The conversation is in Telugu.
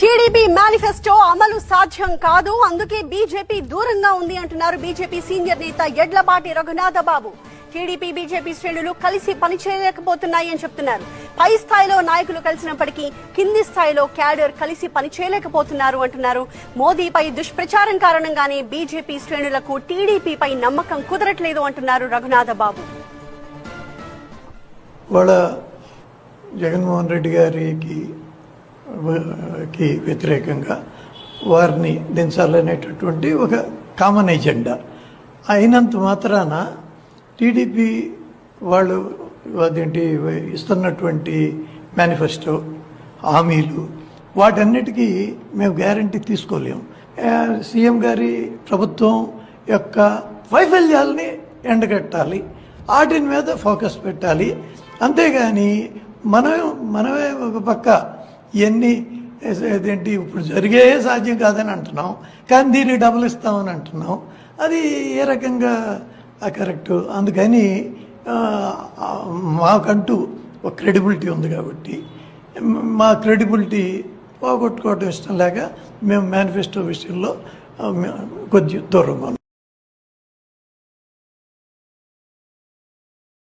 టీడీపీ మేనిఫెస్టో అమలు సాధ్యం కాదు. అందుకే బీజేపీ దూరంగా ఉంది అంటున్నారు బీజేపీ సీనియర్ నేత ఎడ్లపాటి రఘునాథ బాబు టీడీపీ బీజేపీ శ్రేణులు కలిసి పనిచేయలేకపోతున్నాయి అని చెప్తున్నారు. పై స్థాయిలో నాయకులు కలిసినప్పటికీ కింది స్థాయిలో క్యాడర్ కలిసి పనిచేయలేకపోతున్నారు అంటున్నారు. మోదీపై దుష్ప్రచారం కారణంగానే బీజేపీ శ్రేణులకు టీడీపీపై నమ్మకం కుదరట్లేదు అంటున్నారు రఘునాథ బాబు వాళ్ళ జగన్మోహన్ రెడ్డి గారికి కి వ్యతిరేకంగా వారిని దించాలనేటటువంటి ఒక కామన్ ఎజెండా అయినంత మాత్రాన టీడీపీ వాళ్ళు అదేంటి ఇస్తున్నటువంటి మేనిఫెస్టో హామీలు వాటన్నిటికీ మేము గ్యారంటీ తీసుకోలేము. సీఎం గారి ప్రభుత్వం యొక్క వైఫల్యాల్ని ఎండగట్టాలి వాటిని మీద ఫోకస్ పెట్టాలి. అంతేగాని మనం మనమే ఒక పక్క ఇవన్నీ అదేంటి ఇప్పుడు జరిగే సాధ్యం కాదని అంటున్నాం. కానీ దీన్ని డబుల్ ఇస్తామని అంటున్నాం. అది ఏ రకంగా కరెక్ట్ అందుకని మాకంటూ ఒక క్రెడిబిలిటీ ఉంది కాబట్టి మా క్రెడిబిలిటీ పోగొట్టుకోవడం ఇష్టం లేక మేము మేనిఫెస్టో విషయంలో కొద్దిగా కొద్ది దూరంగా